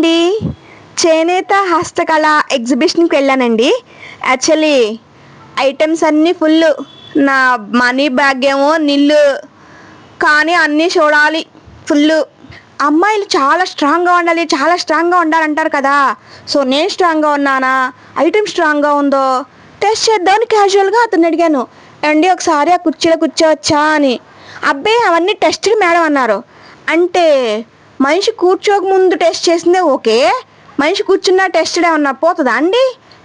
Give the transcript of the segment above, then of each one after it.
అండి చేనేత హస్తకళ ఎగ్జిబిషన్కి వెళ్ళానండి. యాక్చువల్లీ ఐటమ్స్ అన్నీ ఫుల్ నా మనీ బ్యాగ్ ఏమో నిల్లు. కానీ అన్నీ చూడాలి. ఫుల్ అమ్మాయిలు చాలా స్ట్రాంగ్గా ఉండాలి. చాలా స్ట్రాంగ్గా ఉండాలంటారు కదా. సో నేను స్ట్రాంగ్గా ఉన్నానా? ఐటమ్ స్ట్రాంగ్గా ఉందో? టెస్ట్ చేద్దామని క్యాజువల్గా అతను అడిగాను. అండి ఒకసారి ఆ కుర్చీలో కూర్చోవచ్చా? అని. అబ్బాయి అవన్నీ టెస్టులు మేడం అన్నారు. అంటే మనిషి కూర్చోక ముందు టెస్ట్ చేసిందే ఓకే. మనిషి కూర్చున్న టెస్ట్ ఏమన్నా పోతుందా అండి?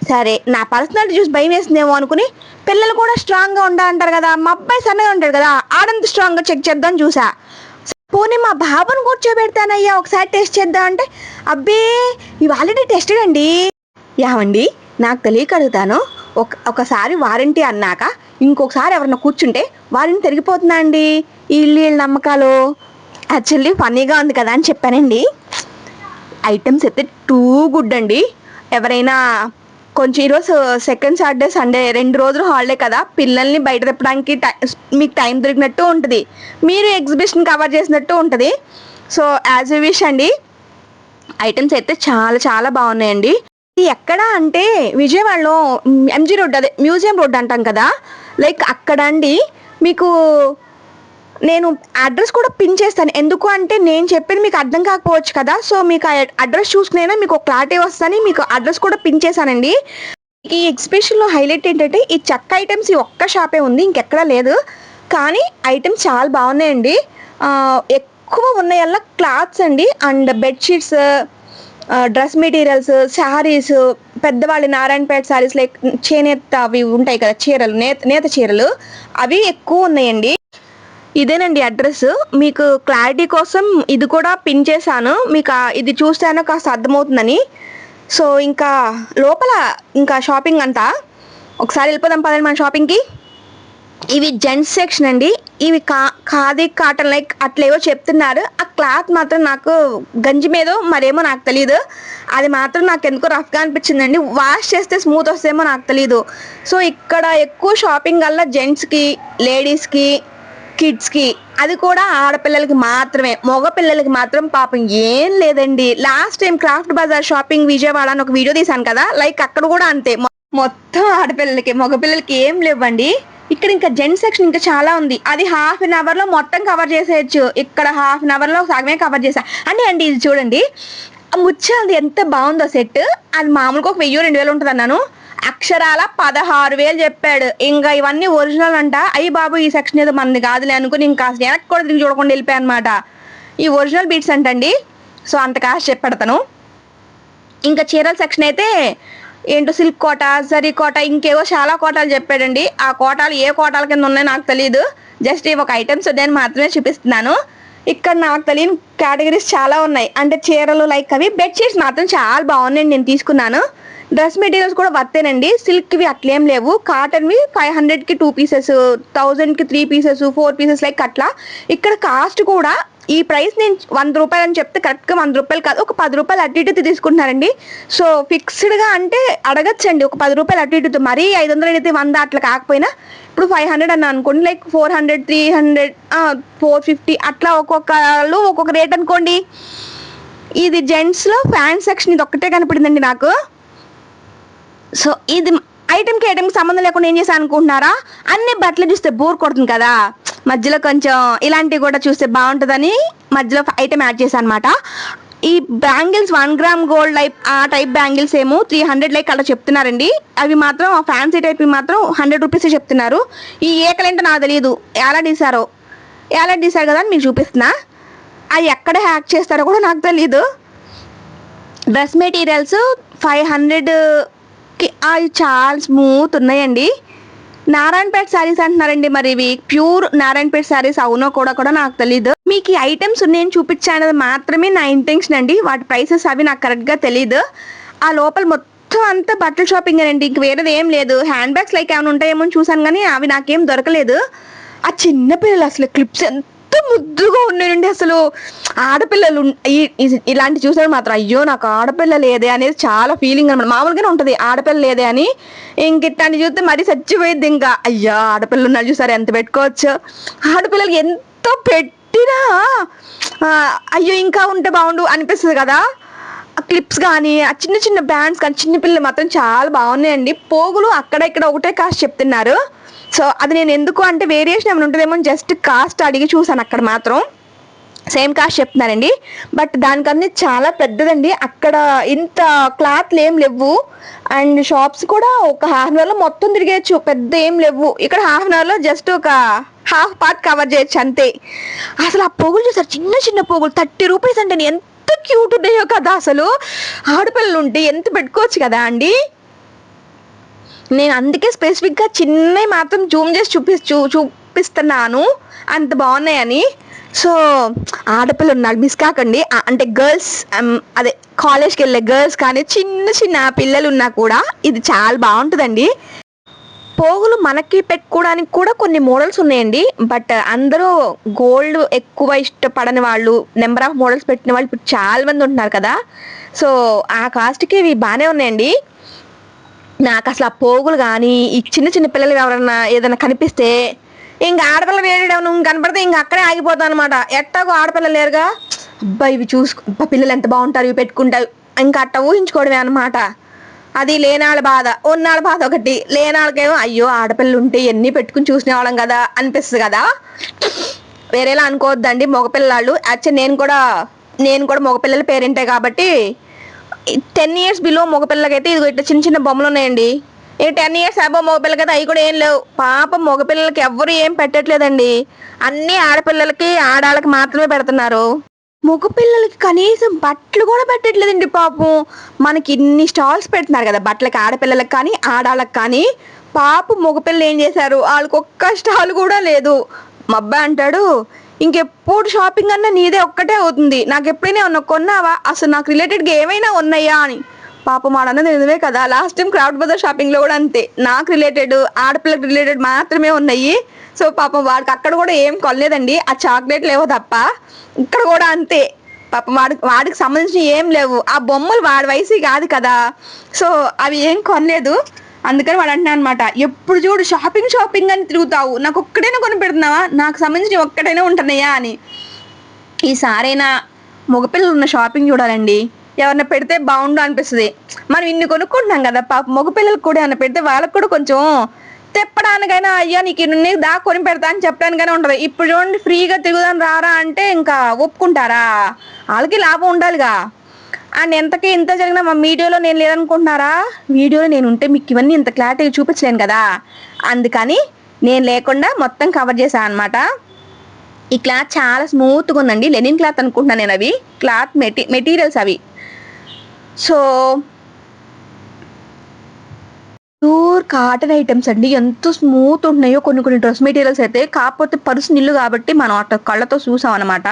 సరే నా పర్సనాలిటీ చూసి భయం వేసిందేమో అనుకుని పిల్లలు కూడా స్ట్రాంగ్గా ఉండాలంటారు కదా మా అబ్బాయి సన్నగా ఉంటాడు కదా ఆడంత స్ట్రాంగ్గా చెక్ చేద్దాం చూసా. పోనీ మా బాబుని కూర్చోబెడతానయ్యా ఒకసారి టెస్ట్ చేద్దాం అంటే? అబ్బే ఇవి ఆల్రెడీ టెస్టెడ్ అండి. యావండి నాకు తెలియక అడుగుతాను. ఒక ఒకసారి వారంటీ అన్నాక ఇంకొకసారి ఎవరన్నా కూర్చుంటే వారిని తిరిగిపోతుందా అండి? వీళ్ళు వీళ్ళ నమ్మకాలు. యాక్చువల్లీ ఫన్నీగా ఉంది కదా అని చెప్పానండి. ఐటమ్స్ అయితే టూ గుడ్ అండి. ఎవరైనా కొంచెం ఈరోజు సెకండ్ సాటర్డే సండే రెండు రోజులు హాలిడే కదా పిల్లల్ని బయట తిప్పడానికి టై- మీకు టైం దొరికినట్టు ఉంటుంది. మీరు ఎగ్జిబిషన్ కవర్ చేసినట్టు ఉంటుంది. సో యాజ్ యూ విష్ అండి ఐటమ్స్ అయితే చాలా చాలా బాగున్నాయండి. ఇది ఎక్కడ అంటే విజయవాడలో ఎంజీ రోడ్ అదే మ్యూజియం రోడ్ అంటాం కదా. లైక్ అక్కడ అండి మీకు నేను అడ్రస్ కూడా పిన్ చేస్తాను. ఎందుకు అంటే నేను చెప్పేది మీకు అర్థం కాకపోవచ్చు కదా. సో మీకు ఆ అడ్రస్ చూసుకునైనా మీకు క్లారిటీ వస్తుందని మీకు అడ్రస్ కూడా పిన్ చేశానండి. ఈ ఎగ్జిబిషన్లో హైలైట్ ఏంటంటే ఈ చెక్క ఐటమ్స్ ఈ ఒక్క షాపే ఉంది. ఇంకెక్కడా లేదు. కానీ ఐటమ్స్ చాలా బాగున్నాయండి. ఎక్కువ ఉన్నాయల్లా క్లాత్స్ అండి. And bedsheets dress materials saris పెద్దవాళ్ళ నారాయణపేట శారీస్ లైక్ చేనేత అవి ఉంటాయి కదా చీరలు నేత నేత చీరలు అవి ఎక్కువ ఉన్నాయండి. ఇదేనండి అడ్రస్. మీకు క్లారిటీ కోసం ఇది కూడా పిన్ చేశాను. మీకు ఇది చూస్తేనే కాస్త అర్థమవుతుందని. సో ఇంకా లోపల ఇంకా షాపింగ్ అంతా. ఒకసారి వెళ్ళిపోదాం పదండి మన షాపింగ్కి. ఇవి జెంట్స్ సెక్షన్ అండి. ఇవి కా ఖాదీ కాటన్ లైక్ అట్లేవో చెప్తున్నారు. ఆ క్లాత్ మాత్రం నాకు గంజి మీదో మరేమో నాకు తెలియదు అది మాత్రం నాకు ఎందుకో రఫ్గా అనిపించిందండి. వాష్ చేస్తే స్మూత్ వస్తేమో నాకు తెలియదు సో ఇక్కడ ఎక్కువ షాపింగ్ వల్ల జెంట్స్కి లేడీస్కి కిడ్స్కి అది కూడా ఆడపిల్లలకి మాత్రమే. మగపిల్లలకి మాత్రం పాపం ఏం లేదండి. Last time craft bazaar shopping Vijayawada అని ఒక వీడియో తీశాను కదా? లైక్ అక్కడ కూడా అంతే. మొత్తం ఆడపిల్లలకి మగపిల్లలకి ఏం లేవండి. ఇక్కడ ఇంకా జెంట్స్ సెక్షన్ ఇంకా చాలా ఉంది. అది హాఫ్ అన్ అవర్లో మొత్తం కవర్ చేసేయచ్చు. ఇక్కడ హాఫ్ అన్ అవర్లో సగమే కవర్ చేసా అంటే అండి ఇది చూడండి. ఆ ఎంత బాగుందో సెట్ అది మామూలుగా ఒక వెయ్యి రెండు వేలు ఉంటుంది అన్నాను అక్షరాల పదహారు వేలు చెప్పాడు. ఇంకా ఇవన్నీ ఒరిజినల్ అంట. అయ్యి బాబు ఈ సెక్షన్ ఏదో మనది కాదులే అనుకుని ఇంకా వెనక్కి కూడా తిరిగి చూడకుండా వెళ్ళిపోయా అనమాట ఈ ఒరిజినల్ బీట్స్ అంటండి. సో అంత కాస్ట్ చెప్పాడతను ఇంకా చీరల సెక్షన్ అయితే ఏంటో సిల్క్ కోట జరీ కోట ఇంకేవో చాలా కోటాలు చెప్పాడండి. ఆ కోటాలు ఏ కోటాల కింద ఉన్నాయో నాకు తెలియదు జస్ట్ ఇవి ఒక ఐటమ్స్ నేను మాత్రమే చూపిస్తున్నాను. ఇక్కడ నాకు తెలియని కేటగిరీస్ చాలా ఉన్నాయి. అంటే చీరలు లైక్ అవి బెడ్షీట్స్ మాత్రం చాలా బాగున్నాయండి. నేను తీసుకున్నాను. డ్రెస్ మెటీరియల్స్ కూడా వర్తేనండి సిల్క్వి అట్లేం లేవు. కాటన్వి ఫైవ్ హండ్రెడ్కి టూ పీసెస్ థౌజండ్కి three pieces four pieces like అట్లా. ఇక్కడ కాస్ట్ కూడా ఈ ప్రైస్ నేను వంద రూపాయలు అని చెప్తే కరెక్ట్గా వంద రూపాయలు కాదు. ఒక పది రూపాయలు అటు ఇటు తీసుకుంటున్నారండి. సో ఫిక్స్డ్గా అంటే అడగచ్చండి. ఒక పది రూపాయలు అటు ఇటు మరీ ఐదు వందలు అయితే వంద అట్లా కాకపోయినా ఇప్పుడు ఫైవ్ హండ్రెడ్ అన్న అనుకోండి. Like four hundred three hundred four fifty అట్లా ఒక్కొక్కళ్ళు ఒక్కొక్క రేట్ అనుకోండి. ఇది జెంట్స్లో ఫ్యాన్ సెక్షన్ ఇది ఒక్కటే కనపడిందండి నాకు. సో ఇది ఐటెంకి ఐటెంకి సంబంధం లేకుండా ఏం చేశాను అనుకుంటున్నారా అన్ని బట్టలు చూస్తే బోర్ కొడుతుంది కదా. మధ్యలో కొంచెం ఇలాంటివి కూడా చూస్తే బాగుంటుందని మధ్యలో ఐటెం యాడ్ చేశాను అనమాట ఈ bangles one gram gold type ఆ టైప్ బ్యాంగిల్స్ ఏమో త్రీ హండ్రెడ్ లైక్ అలా చెప్తున్నారండి. అవి మాత్రం ఫ్యాన్సీ టైప్ మాత్రం హండ్రెడ్ రూపీస్ చెప్తున్నారు. ఈ ఏకలేంటో నాకు తెలియదు ఎలా తీసారో ఎలా తీసారు కదా అని మీకు చూపిస్తున్నా. అది ఎక్కడ హ్యాక్ చేస్తారో కూడా నాకు తెలియదు డ్రెస్ మెటీరియల్స్ ఫైవ్ హండ్రెడ్ అవి చాలా స్మూత్ ఉన్నాయండి. నారాయణపేట శారీస్ అంటున్నారండి మరి ఇవి. ప్యూర్ నారాయణపేట శారీస్ అవునో కూడా కూడా నాకు తెలియదు మీకు ఈ ఐటమ్స్ నేను చూపించానది మాత్రమే నా ఇంటెన్షన్ అండి. వాటి ప్రైసెస్ అవి నాకు కరెక్ట్గా తెలియదు ఆ లోపల మొత్తం అంతా బట్టల షాపింగ్ అండి. ఇంక వేరేది ఏం లేదు. హ్యాండ్ బ్యాగ్స్ లైక్ ఏమైనా ఉంటాయేమో చూసాను కానీ అవి నాకేం దొరకలేదు. ఆ చిన్న పిల్లలు అసలు క్లిప్స్ ఎంత ముద్దుగా ఉన్నాయండి అసలు. ఆడపిల్లలు ఇలాంటి చూసాడు మాత్రం అయ్యో నాకు ఆడపిల్ల లేదే అనేది చాలా ఫీలింగ్ అనమాట మామూలుగానే ఉంటుంది ఆడపిల్ల లేదే అని. ఇంక ఇట్లాంటి చూస్తే మరీ చచ్చిపోయింది ఇంకా. అయ్యా ఆడపిల్లలు ఉన్నారు చూసారు ఎంత పెట్టుకోవచ్చు. ఆడపిల్లలకి ఎంత పెట్టినా అయ్యో ఇంకా ఉంటే బాగుండు అనిపిస్తుంది కదా. క్లిప్స్ కానీ ఆ చిన్న చిన్న బ్యాండ్స్ కానీ చిన్న పిల్లలు మాత్రం చాలా బాగున్నాయండి. పోగులు అక్కడ ఇక్కడ ఒకటే కాస్ట్ చెప్తున్నారు. సో అది నేను ఎందుకు అంటే వేరియేషన్ ఏమైనా ఉంటుందేమో జస్ట్ కాస్ట్ అడిగి చూసాను అక్కడ మాత్రం. సేమ్ కాస్ట్ చెప్తున్నారండి బట్ దానికన్నీ చాలా పెద్దదండి. అక్కడ ఇంత క్లాత్లు ఏం లేవు. అండ్ షాప్స్ కూడా ఒక హాఫ్ అన్ అవర్లో మొత్తం తిరిగేయచ్చు. పెద్ద ఏం లేవు. ఇక్కడ హాఫ్ అన్ అవర్లో జస్ట్ ఒక హాఫ్ పార్ట్ కవర్ చేయొచ్చు అంతే. అసలు ఆ పోగులు చూసారు? చిన్న చిన్న పోగులు. థర్టీ రూపీస్ అంటే ఎంత క్యూట్ ఉన్నాయో కదా అసలు. ఆడపిల్లలు ఉంటే ఎంత పెట్టుకోవచ్చు కదా అండి? నేను అందుకే స్పెసిఫిక్గా చిన్నవి మాత్రం జూమ్ చేసి చూపి చూ చూపిస్తున్నాను. అంత బాగున్నాయని. సో ఆడపిల్లలు ఉన్నారు. మిస్ కాకండి. అంటే గర్ల్స్ అదే కాలేజ్కి వెళ్ళే గర్ల్స్ కానీ చిన్న చిన్న పిల్లలు ఉన్నా కూడా ఇది చాలా బాగుంటుందండి. పోగులు మనకి పెట్టుకోవడానికి కూడా కొన్ని మోడల్స్ ఉన్నాయండి. బట్ అందరూ గోల్డ్ ఎక్కువ ఇష్టపడని వాళ్ళు నెంబర్ ఆఫ్ మోడల్స్ పెట్టిన వాళ్ళు ఇప్పుడు చాలా మంది ఉంటున్నారు కదా. సో ఆ కాస్ట్కి ఇవి బాగానే ఉన్నాయండి. నాకు అసలు ఆ పోగులు కానీ ఈ చిన్న చిన్న పిల్లలు ఎవరన్నా ఏదైనా కనిపిస్తే ఇంకా ఆడపిల్ల వేయడం కనపడితే ఇంకా అక్కడే ఆగిపోతాను అనమాట ఎట్టాగో ఆడపిల్ల లేరుగా. అబ్బా ఇవి చూసుకో అబ్బా పిల్లలు ఎంత బాగుంటారు ఇవి పెట్టుకుంటారు. ఇంకా అట్ట ఊహించుకోవడమే అనమాట అది లేనాళ్ళ బాధ ఉన్నాళ్ళ బాధ ఒకటి. లేనాళ్ళకేమో అయ్యో ఆడపిల్లలు ఉంటే ఎన్ని పెట్టుకుని చూసినేవాళ్ళం కదా అనిపిస్తుంది కదా. వేరేలా అనుకోవద్దండి మగపిల్లలు యాక్చువల్ నేను కూడా నేను కూడా మగపిల్లల పేరెంటే కాబట్టి టెన్ ఇయర్స్ బిలో మగపిల్లకైతే ఇదిగో ఇట్లా చిన్న చిన్న బొమ్మలు ఉన్నాయండి ఈ టెన్ ఇయర్స్ అబో మగపిల్లకైతే అవి కూడా ఏం లేవు. పాపం మగపిల్లలకి ఎవ్వరు ఏం పెట్టట్లేదండి. అన్ని ఆడపిల్లలకి ఆడాళ్ళకి మాత్రమే పెడుతున్నారు. మగపిల్లలకి కనీసం బట్టలు కూడా పెట్టట్లేదండి పాపం. మనకి ఇన్ని స్టాల్స్ పెడుతున్నారు కదా బట్టలకి ఆడపిల్లలకి కానీ ఆడాళ్ళకి కానీ. పాప మగపిల్లలు ఏం చేశారు? వాళ్ళకి ఒక్క స్టాల్ కూడా లేదు. మా అబ్బాయి అంటాడు ఇంకెప్పుడు షాపింగ్ అన్నా నీదే ఒక్కటే అవుతుంది. నాకు ఎప్పుడైనా ఏమన్నా కొన్నావా? అసలు నాకు రిలేటెడ్గా ఏమైనా ఉన్నాయా అని. పాపం వాడన్నది నిజమే కదా. లాస్ట్ టైం క్రౌడ్ బజార్ షాపింగ్లో కూడా అంతే. నాకు రిలేటెడ్ ఆడపిల్లకి రిలేటెడ్ మాత్రమే ఉన్నాయి. సో పాపం వాడికి అక్కడ కూడా ఏం కొనలేదండి. ఆ చాక్లెట్లు ఏవో తప్ప ఇక్కడ కూడా అంతే. పాపం వాడికి వాడికి సంబంధించిన ఏం లేవు. ఆ బొమ్మలు వాడి వయసు కాదు కదా. సో అవి ఏం కొనలేదు. అందుకని వాడు అంటున్నా అనమాట ఎప్పుడు చూడు షాపింగ్ షాపింగ్ అని తిరుగుతావు. నాకు ఒక్కడైనా కొని పెడుతున్నావా? నాకు సంబంధించి ఒక్కడైనా ఉంటున్నాయా? అని. ఈసారైనా మగపిల్లలు ఉన్న షాపింగ్ చూడాలండి. ఎవరైనా పెడితే బాగుండు అనిపిస్తుంది. మనం ఇన్ని కొనుక్కుంటున్నాం కదా పాప మగపిల్లలకు కూడా ఏమైనా పెడితే వాళ్ళకి కూడా కొంచెం తెప్పడానికైనా అయ్యా నీకు ఇన్ని దా కొని పెడతా అని చెప్పడానికైనా ఉంటుంది. ఇప్పుడు చూడండి ఫ్రీగా తిరుగుదాం రారా అంటే ఇంకా ఒప్పుకుంటారా? వాళ్ళకి లాభం ఉండాలిగా. అండ్ ఎంతకీ ఇంత జరిగినా మా వీడియోలో నేను లేదనుకుంటున్నారా? వీడియోలో నేను ఉంటే మీకు ఇవన్నీ ఇంత క్లారిటీగా చూపించలేను కదా? అందుకని నేను లేకుండా మొత్తం కవర్ చేశాను అనమాట ఈ క్లాత్ చాలా స్మూత్గా ఉందండి. లెనిన్ క్లాత్ అనుకుంటున్నాను నేను అవి. క్లాత్ మెటీ మెటీరియల్స్ అవి. సో ప్యూర్ కాటన్ ఐటమ్స్ అండి. ఎంత స్మూత్ ఉంటున్నాయో కొన్ని కొన్ని డ్రెస్ మెటీరియల్స్ అయితే. కాకపోతే పరుసు నిల్లు కాబట్టి మనం అట్లా కళ్ళతో చూసాం అనమాట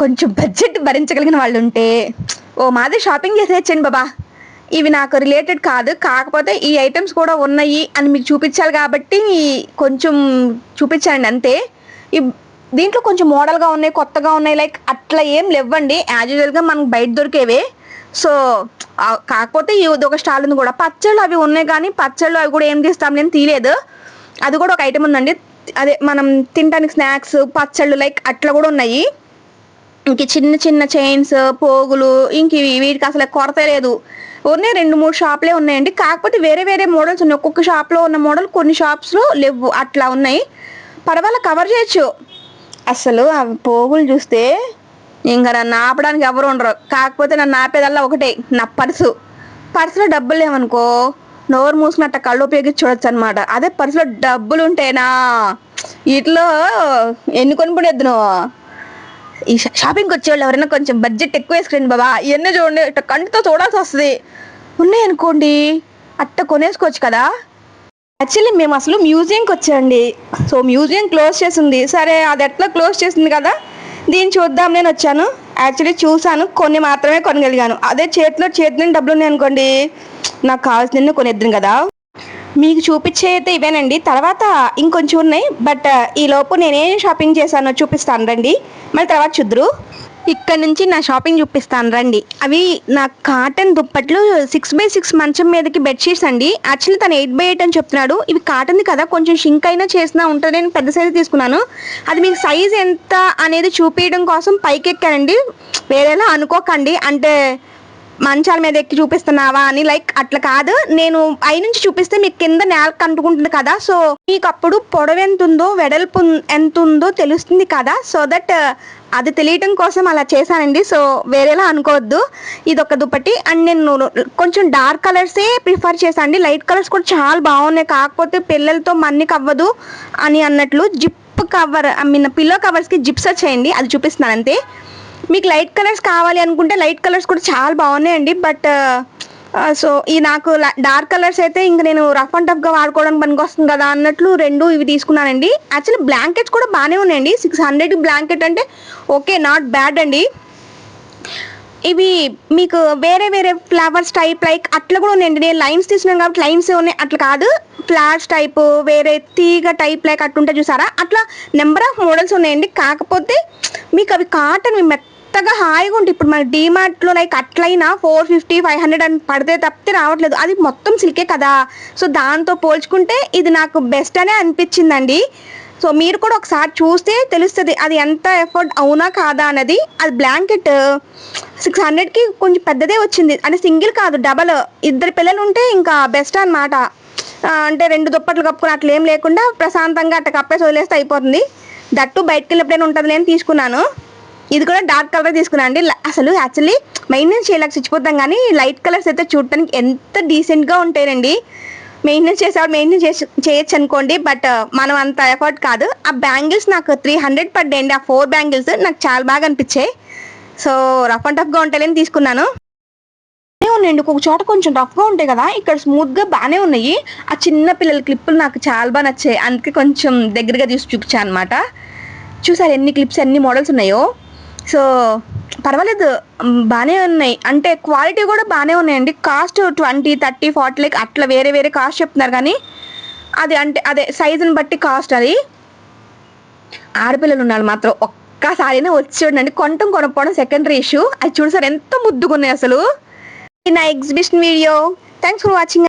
కొంచెం బడ్జెట్ భరించగలిగిన వాళ్ళు ఉంటే ఓ మాది షాపింగ్ చేసేయచ్చండి బాబా. ఇవి నాకు రిలేటెడ్ కాదు కాకపోతే ఈ ఐటమ్స్ కూడా ఉన్నాయి అని మీకు చూపించాలి కాబట్టి కొంచెం చూపించండి అంతే. ఈ దీంట్లో కొంచెం మోడల్గా ఉన్నాయి కొత్తగా ఉన్నాయి లైక్ అట్లా ఏం లేవండి. యాజ్ యూజువల్గా మనకు బయట దొరికేవే. సో కాకపోతే ఇది ఒక స్టాల్ ఉంది కూడా. పచ్చళ్ళు అవి ఉన్నాయి కానీ పచ్చళ్ళు అవి కూడా ఏం తీస్తాం నేను తీయలేదు అది కూడా ఒక ఐటమ్ ఉందండి. అదే మనం తినడానికి స్నాక్స్ పచ్చళ్ళు లైక్ అట్లా కూడా ఉన్నాయి. ఇంక చిన్న చిన్న చైన్స్ పోగులు ఇంక ఇవి వీటికి అసలు కొరత లేదు. ఉన్నాయి రెండు మూడు షాప్లే ఉన్నాయండి. కాకపోతే వేరే వేరే మోడల్స్ ఉన్నాయి. ఒక్కొక్క షాప్లో ఉన్న మోడల్ కొన్ని షాప్స్లో లేవు. అట్లా ఉన్నాయి. పర్వాలే కవర్ చేయొచ్చు. అసలు ఆ పోగులు చూస్తే ఇంకా నన్ను ఆపడానికి ఎవరు ఉండరు. కాకపోతే నన్ను ఆపేదల్లా ఒకటే. నా పర్సు. పర్సులో డబ్బులు లేవనుకో నోరు మూసుకున్నట్ట కళ్ళు ఉపయోగించి చూడొచ్చు అనమాట అదే పర్సులో డబ్బులు ఉంటేనా వీటిలో ఎన్ని కొనుక్కునేద్దు నువ్వు? ఈ షా- షాపింగ్కి వచ్చేవాళ్ళు ఎవరైనా కొంచెం బడ్జెట్ ఎక్కువ వేసుకురండి బాబా. ఇవన్నీ చూడండి ఇట్లా కంటితో చూడాల్సి వస్తుంది. ఉన్నాయి అనుకోండి అట్ట కొనేసుకోవచ్చు కదా? యాక్చువల్లీ మేము అసలు మ్యూజియంకి వచ్చాండి సో మ్యూజియం క్లోజ్ చేసింది. సరే అది ఎట్లా క్లోజ్ చేసింది కదా? దీన్ని చూద్దాం నేను వచ్చాను. యాక్చువల్లీ చూశాను కొన్ని మాత్రమే కొనగలిగాను. అదే చేతిలో చేతిని డబ్బులు ఉన్నాయి అనుకోండి నాకు కావాల్సిన కొనేద్దాను కదా? మీకు చూపించే అయితే ఇవేనండి. తర్వాత ఇంకొంచెం ఉన్నాయి. బట్ ఈ లోపు నేనేం షాపింగ్ చేశానో చూపిస్తాను రండి. మళ్ళీ తర్వాత చూద్దరు. ఇక్కడ నుంచి నా షాపింగ్ చూపిస్తాను రండి. అవి నా కాటన్ దుప్పట్లు సిక్స్ బై సిక్స్ మంచం మీదకి బెడ్షీట్స్ అండి. యాక్చువల్లీ తను ఎయిట్ బై ఎయిట్ అని చెప్తున్నాడు. ఇవి కాటన్ కదా కొంచెం షింక్ అయినా చేసినా ఉంటుంది నేను పెద్ద సైజు తీసుకున్నాను. అది మీకు సైజ్ ఎంత అనేది చూపించడం కోసం పైకి ఎక్కానండి వేరేలా అనుకోకండి. అంటే మంచాల మీద ఎక్కి చూపిస్తున్నావా అని లైక్ అట్లా కాదు. నేను పై నుంచి చూపిస్తే మీకు కింద నేల అంటుకుంటుంది కదా. సో మీకు అప్పుడు పొడవు ఎంత ఉందో వెడల్పు ఎంత ఉందో తెలుస్తుంది కదా. సో దట్ uh, అది తెలియటం కోసం అలా చేశానండి. సో వేరేలా అనుకోవద్దు. ఇది ఒక దుప్పటి. అండ్ నేను కొంచెం డార్క్ కలర్సే ప్రిఫర్ చేశాను అండి. లైట్ కలర్స్ కూడా చాలా బాగున్నాయి. కాకపోతే పిల్లలతో మన్నికి అవ్వదు అని అన్నట్లు zip cover I mean pillow కవర్స్కి zips వచ్చేయండి. అది చూపిస్తున్నాను అంతే. మీకు లైట్ కలర్స్ కావాలి అనుకుంటే లైట్ కలర్స్ కూడా చాలా బాగున్నాయండి బట్ సో ఈ నాకు డార్క్ కలర్స్ అయితే ఇంక నేను రఫ్ అండ్ టఫ్గా వాడుకోవడానికి పనికొస్తుంది కదా అన్నట్లు రెండు ఇవి తీసుకున్నానండి. యాక్చువల్లీ బ్లాంకెట్స్ కూడా బాగానే ఉన్నాయండి. సిక్స్ హండ్రెడ్ బ్లాంకెట్ అంటే ఓకే నాట్ బ్యాడ్ అండి. ఇవి మీకు వేరే వేరే ఫ్లవర్స్ టైప్ లైక్ అట్లా కూడా ఉన్నాయండి. నేను లైన్స్ తీసుకున్నాను కాబట్టి లైన్స్ ఉన్నాయి అట్లా కాదు. ఫ్లాష్ టైప్ వేరే తీగ టైప్ లైక్ అట్లుంటే చూసారా? అట్లా నెంబర్ ఆఫ్ మోడల్స్ ఉన్నాయండి. కాకపోతే మీకు అవి కాటన్ మెత్తగా హాయిగా ఉంటాయి ఇప్పుడు మన డీమార్ట్లో లైక్ అట్లయినా ఫోర్ ఫిఫ్టీ ఫైవ్ హండ్రెడ్ అని పడితే తప్పితే రావట్లేదు. అది మొత్తం సిల్కే కదా. సో దాంతో పోల్చుకుంటే ఇది నాకు బెస్ట్ అనే అనిపించిందండి. సో మీరు కూడా ఒకసారి చూస్తే తెలుస్తుంది అది ఎంత ఎఫర్ట్ అవునా కాదా అన్నది. అది బ్లాంకెట్ సిక్స్ హండ్రెడ్కి కొంచెం పెద్దదే వచ్చింది. అంటే సింగిల్ కాదు డబల్ ఇద్దరు పిల్లలు ఉంటే ఇంకా బెస్ట్ అనమాట అంటే రెండు దుప్పట్లు కప్పుకుని అట్లా ఏం లేకుండా ప్రశాంతంగా అట్ట కప్పేసి వదిలేస్తే అయిపోతుంది. దట్టు బయటకు వెళ్ళి ఉంటుంది నేను తీసుకున్నాను. ఇది కూడా డార్క్ కలర్ తీసుకున్నా అండి. అసలు యాక్చువల్లీ మెయింటెనెన్స్ చేయలేక చచ్చిపోతాం కానీ లైట్ కలర్స్ అయితే చూడటానికి ఎంత డీసెంట్గా ఉంటాయండి. మెయింటెనెన్స్ చేసేవాడు మెయింటెనెన్స్ చేసి చేయొచ్చు అనుకోండి బట్ uh, మనం అంత ఎఫర్ట్ కాదు. ఆ బ్యాంగిల్స్ నాకు త్రీ హండ్రెడ్ పడ్డాయండి ఆ ఫోర్ బ్యాంగిల్స్ నాకు చాలా బాగా అనిపించాయి. సో రఫ్ అండ్ టఫ్గా ఉంటాయని తీసుకున్నాను. ఉన్నాయండి. ఒక చోట కొంచెం రఫ్గా ఉంటాయి కదా. ఇక్కడ స్మూత్గా బాగానే ఉన్నాయి. ఆ చిన్న పిల్లల క్లిప్పులు నాకు చాలా బాగా నచ్చాయి. అందుకే కొంచెం దగ్గరగా చూసి చూపించాను అనమాట చూసారు ఎన్ని క్లిప్స్ ఎన్ని మోడల్స్ ఉన్నాయో? సో పర్వాలేదు బాగానే ఉన్నాయి. అంటే క్వాలిటీ కూడా బాగానే ఉన్నాయండి. Cost twenty thirty forty like అట్లా వేరే వేరే కాస్ట్ చెప్తున్నారు కానీ అది అంటే అదే సైజుని బట్టి కాస్ట్ అది. ఆడపిల్లలు ఉన్నారు మాత్రం ఒక్కసారినే వచ్చి చూడండి. కొనటం కొనకపోవడం సెకండరీ ఇష్యూ. అది చూడు సార్ ఎంత ముద్దుగున్నాయి అసలు. ఇది నా exhibition video. Thanks for watching